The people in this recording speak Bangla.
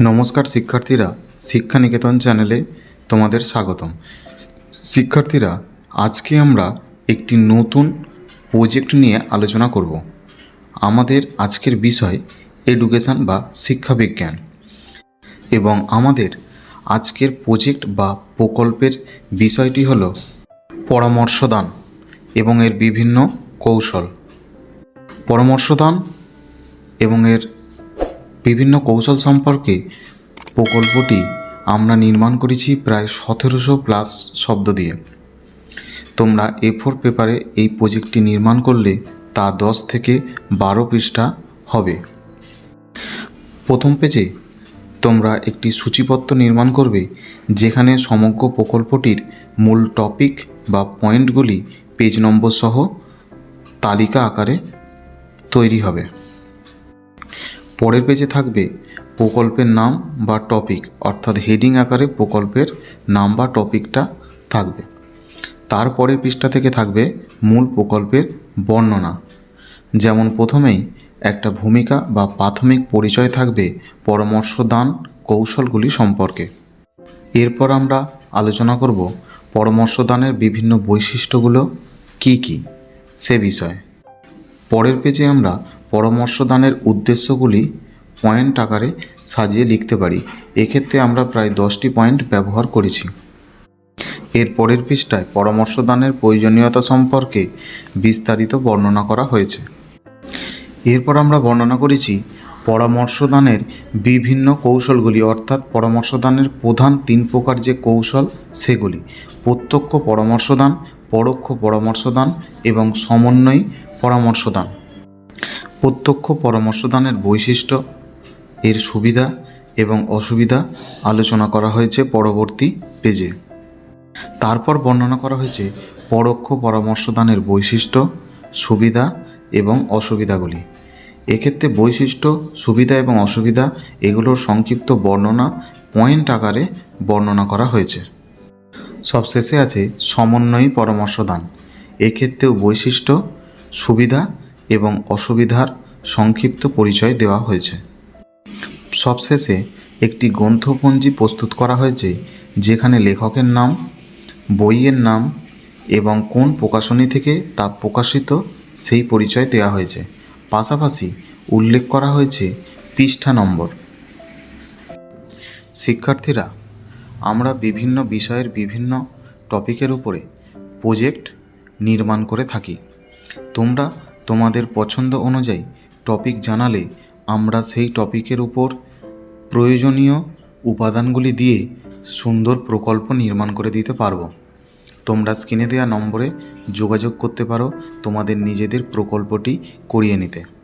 নমস্কার শিক্ষার্থীরা শিক্ষা নিকেতন চ্যানেলে তোমাদের স্বাগতম। শিক্ষার্থীরা, আজকে আমরা একটি নতুন প্রজেক্ট নিয়ে আলোচনা করব। আমাদের আজকের বিষয় এডুকেশন বা শিক্ষা বিজ্ঞান এবং আমাদের আজকের প্রজেক্ট বা প্রকল্পের বিষয়টি হলো পরামর্শদান এবং এর বিভিন্ন কৌশল। পরামর্শদান এবং এর বিভিন্ন কৌশল সম্পর্কে প্রকল্পটি আমরা নির্মাণ করেছি প্রায় সতেরোশো প্লাস শব্দ দিয়ে। তোমরা এ ফোর পেপারে এই প্রজেক্টটি নির্মাণ করলে তা দশ থেকে বারো পৃষ্ঠা হবে। প্রথম পেজে তোমরা একটি সূচিপত্র নির্মাণ করবে, যেখানে সমগ্র প্রকল্পটির মূল টপিক বা পয়েন্টগুলি পেজ নম্বর সহ তালিকা আকারে তৈরি হবে। পরের পেজে থাকবে প্রকল্পের নাম বা টপিক অর্থাৎ হেডিং আকারে প্রকল্পের নাম বা টপিকটা থাকবে। তারপরের পৃষ্ঠা থেকে থাকবে মূল প্রকল্পের বর্ণনা। যেমন প্রথমেই একটা ভূমিকা বা প্রাথমিক পরিচয় থাকবে পরামর্শদান কৌশলগুলি সম্পর্কে। এরপর আমরা আলোচনা করব পরামর্শদানের বিভিন্ন বৈশিষ্ট্যগুলো কি কি, সে বিষয়ে। পরের পেজে আমরা পরামর্শদানের উদ্দেশ্যগুলি পয়েন্ট আকারে সাজিয়ে লিখতে পারি। এক্ষেত্রে আমরা প্রায় দশটি পয়েন্ট ব্যবহার করেছি। এর পরের পৃষ্ঠায় পরামর্শদানের প্রয়োজনীয়তা সম্পর্কে বিস্তারিত বর্ণনা করা হয়েছে। এরপর আমরা বর্ণনা করেছি পরামর্শদানের বিভিন্ন কৌশলগুলি, অর্থাৎ পরামর্শদানের প্রধান তিন প্রকার যে কৌশল সেগুলি। প্রত্যক্ষ পরামর্শদান, পরোক্ষ পরামর্শদান এবং সমন্বয়ী পরামর্শদান। প্রত্যক্ষ পরামর্শদানের বৈশিষ্ট্য, এর সুবিধা এবং অসুবিধা আলোচনা করা হয়েছে পরবর্তী পেজে। তারপর বর্ণনা করা হয়েছে পরোক্ষ পরামর্শদানের বৈশিষ্ট্য, সুবিধা এবং অসুবিধাগুলি। এক্ষেত্রে বৈশিষ্ট্য, সুবিধা এবং অসুবিধা এগুলোর সংক্ষিপ্ত বর্ণনা পয়েন্ট আকারে বর্ণনা করা হয়েছে। সবশেষে আছে সমন্বয়ী পরামর্শদান। এক্ষেত্রেও বৈশিষ্ট্য, সুবিধা এবং অসুবিধার সংক্ষিপ্ত পরিচয় দেওয়া হয়েছে। সবশেষে একটি গ্রন্থপঞ্জি প্রস্তুত করা হয়েছে, যেখানে লেখকের নাম, বইয়ের নাম এবং কোন প্রকাশনী থেকে তা প্রকাশিত সেই পরিচয় দেওয়া হয়েছে। পাশাপাশি উল্লেখ করা হয়েছে পৃষ্ঠা নম্বর। শিক্ষার্থীরা, আমরা বিভিন্ন বিষয়ের বিভিন্ন টপিকের উপরে প্রজেক্ট নির্মাণ করে থাকি। তোমরা তোমাদের পছন্দ অনুযায়ী টপিক জানালে আমরা সেই টপিকের উপর প্রয়োজনীয় উপাদানগুলি দিয়ে সুন্দর প্রকল্প নির্মাণ করে দিতে পারব। তোমরা স্ক্রিনে দেওয়া নম্বরে যোগাযোগ করতে পারো তোমাদের নিজেদের প্রকল্পটি করিয়ে নিতে।